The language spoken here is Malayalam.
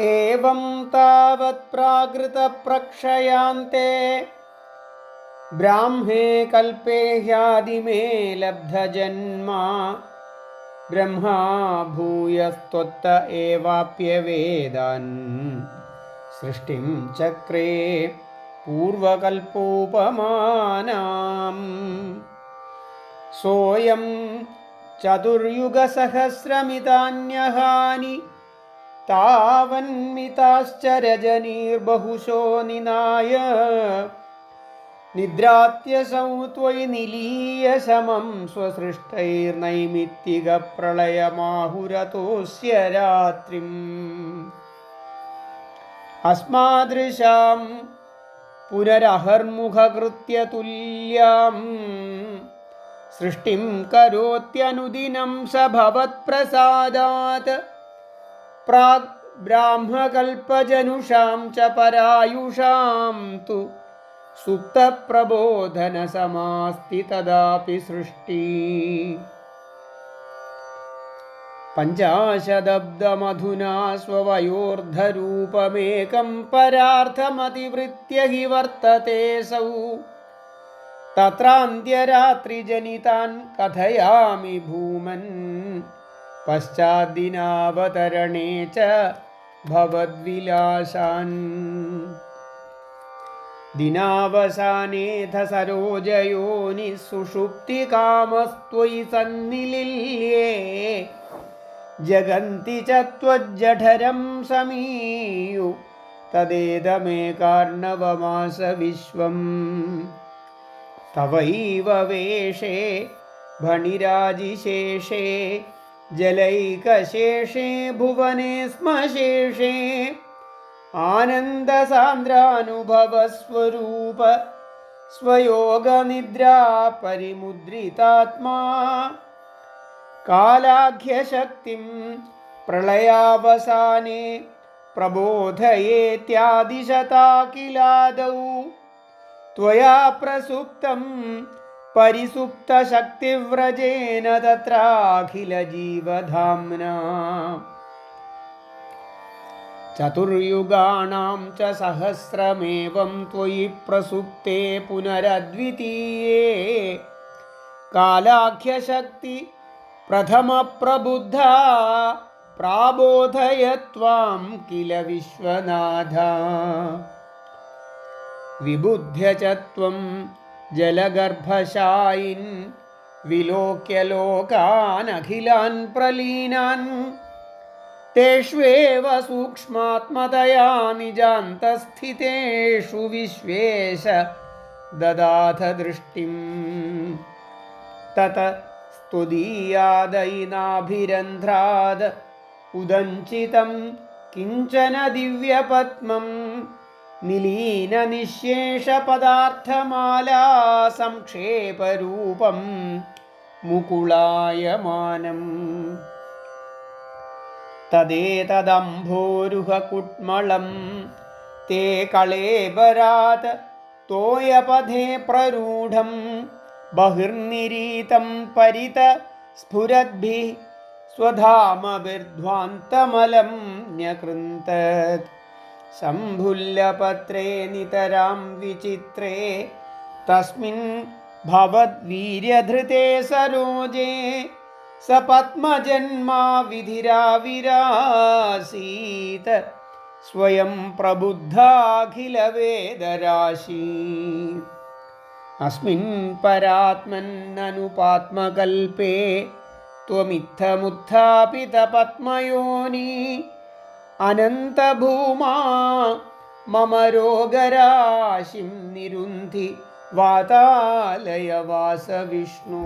एवं तावत् प्राकृतप्रक्षयान्ते। ब्राह्मे कल्पे ह्यादिमे लब्धजन्मा ब्रह्मा भूयस्त्वत्त एवाप्यवेदन् सृष्टिं चक्रे पूर्वकल्पोपमानाम्। सोऽयं चतुर्युगसहस्रमितान्यहानि तावन्मिताश्च रजनीर्बहुशो निनाय निद्रात्यसौ त्वयि निलीय समं स्वसृष्टैर्नैमित्तिकप्रलयमाहुरतोऽस्य रात्रिम् अस्मादृशां पुनरहर्मुखकृत्य तुल्यां सृष्टिं करोत्यनुदिनं स भवत्प्रसादात् പ്രാഗ് ബ്രാഹ്മകൽപ്പജനുഷാം ച പരായുഷാം തു. സുപ്തപ്രബോധനസമാസ്തി തദാപി സൃഷ്ടി. പഞ്ചാശതബ്ദമധുനാ സ്വവയോർധരൂപമേകം പരാർത്ഥമതിവൃത്യ ഹി വർത്തത്തെ സൗ. തത്രാന്ത്യരാത്രിജനിതാൻ കഥയാമി ഭൂമൻ. പശ്ചാദിനാവതരണേ ച ഭവദ്വിലാസാൻ ദിനാവസാനേധ സരോജയോനി സുഷുപ്തികാമസ്ത്വയി സന്നിലില്യേ ജഗന്തി ച ത്വജ്ജഠരം സമീയു. തദേതമേ കാർണവമാസ വിശ്വം തവൈവ വേഷേ ഭണിരാജിശേഷേ भुवने स्म शेषे आनन्दसान्द्रानुभवस्वरूप स्वयोगनिद्रा परिमुद्रितात्मा कालाख्यशक्तिं प्रलयावसाने प्रबोधयेत्यादिशता किलादौ त्वया प्रसुप्तं परिसुप्तशक्तिव्रजेन तत्राखिलजीवधाम्ना चतुर्युगाणां च सहस्रमेवं त्वयि प्रसुप्ते पुनरद्वितीये कालाख्यशक्ति प्रथमप्रबुद्धा प्राबोधय त्वां किल विश्वनाथा विबुध्य च त्वं जलगर्भशायिन् विलोक्य लोकानखिलान् प्रलीनान् तेष्वेव सूक्ष्मात्मतया निजान्तस्थितेषु विश्वेश ददाथ दृष्टिम् तत स्तुदीयादैनाभिरन्ध्राद् उदञ्चितं किञ्चन നിലീന നിശേഷ പദാർത്ഥമാലാ സംക്ഷേപരൂപം മുകുളായമാനം. തദേതദംഭോരുഹ കുട്മളം തേ കളേബരാത് തോയപഥേ പ്രരൂഢം ബഹിർനിരീതം പരിത സ്ഫുരദ്ഭി സ്വധാമവിർധ്വാന്തമലം ന്യകൃന്തത്. सम्भुल्यपत्रे नितरां विचित्रे तस्मिन् भवद्वीर्यधृते सरोजे स पद्मजन्मा विधिराविरासीत् स्वयं प्रबुद्धाखिलवेदराशि अस्मिन् परात्मन्ननुपात्मकल्पे त्वमित्थमुत्थापितपद्मयोनि അനന്തഭൂമാ മമ രോഗരാശിം നിരുന്ധി വാതാലയവാസ വിഷ്ണു.